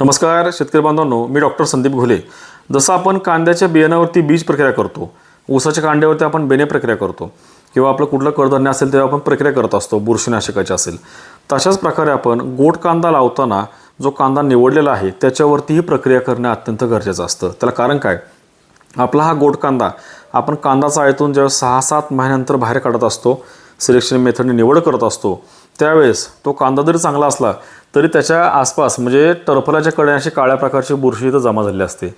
नमस्कार शेतकरी बांधवांनो मी डॉक्टर संदीप घोले. जसं आपण कांद्याच्या बियाण्यावरती बीज प्रक्रिया करतो ऊसाच्या कांद्यावरती आपण बेने प्रक्रिया करतो किंवा आपलं कुठलं कडधान्य असेल तेव्हा आपण प्रक्रिया करत असतो बुरशीनाशकाची असेल तशाच प्रकारे आपण गोड कांदा लावताना जो कांदा निवडलेला आहे त्याच्यावरतीही प्रक्रिया करणं अत्यंत गरजेचं असतं. त्याला कारण काय? आपला हा गोड कांदा आपण कांदा चाळीतून जेव्हा सहा सात महिन्यानंतर बाहेर काढत असतो सिलेक्शन मेथडने निवड करत असतो. त्यावेळेस तो कांदा जरी चांगला असला तरी त्याच्या आसपास म्हणजे टरफलाच्या कडे अशी काळ्या प्रकारची बुरशी इथं जमा झालेली असते.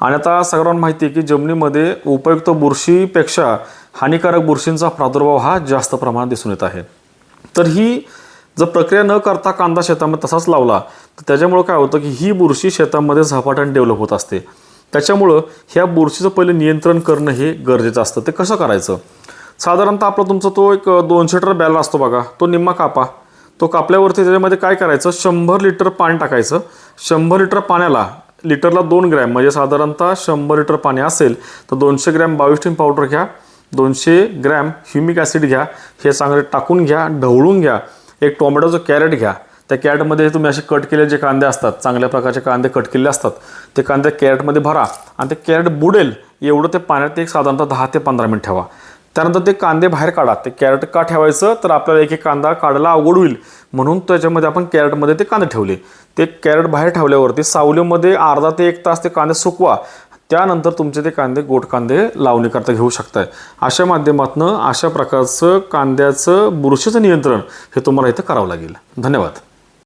आणि आता सगळ्यांना माहिती आहे की जमिनीमध्ये उपयुक्त बुरशीपेक्षा हानिकारक बुरशींचा प्रादुर्भाव हा जास्त प्रमाणात दिसून येत आहे. तर ही जर प्रक्रिया न करता कांदा शेतामध्ये तसाच लावला तर त्याच्यामुळं काय होतं की ही बुरशी शेतामध्ये झपाट्याने डेव्हलप होत असते. त्याच्यामुळं ह्या बुरशीचं पहिले नियंत्रण करणं हे गरजेचं असतं. ते कसं करायचं? साधारणतः आपला तुमचा तो एक दोनशे लिटर बॅल असतो बघा. तो निम्मा कापा. तो कापल्यावरती त्याच्यामध्ये काय करायचं? शंभर लिटर पाणी टाकायचं. शंभर लिटर पाण्याला लिटरला दोन ग्रॅम म्हणजे साधारणतः शंभर लिटर पाणी असेल तर दोनशे ग्रॅम बाविस्टीन पावडर घ्या. दोनशे ग्रॅम ह्युमिक ॲसिड घ्या. हे चांगले टाकून घ्या ढवळून घ्या. एक टोमॅटोचं कॅरेट घ्या. त्या कॅरेटमध्ये तुम्ही असे कट केलेले जे कांदे असतात चांगल्या प्रकारचे कांदे कट केलेले असतात ते कांदे कॅरेटमध्ये भरा आणि ते कॅरेट बुडेल एवढं ते पाण्यात एक साधारणतः दहा ते पंधरा मिनिट ठेवा. त्यानंतर ते कांदे बाहेर काढा. ते कॅरेट का ठेवायचं? तर आपल्याला एक एक कांदा काढायला अवघड होईल. म्हणून त्याच्यामध्ये आपण कॅरेटमध्ये ते कांदे ठेवले. ते कॅरेट बाहेर ठेवल्यावरती सावलीमध्ये अर्धा ते एक तास ते कांदे सुकवा. त्यानंतर तुमचे ते कांदे गोट कांदे लावणीकरता घेऊ शकताय. अशा माध्यमातून अशा प्रकारचं कांद्याचं बुरशीचं नियंत्रण हे तुम्हाला इथं करावं लागेल. धन्यवाद.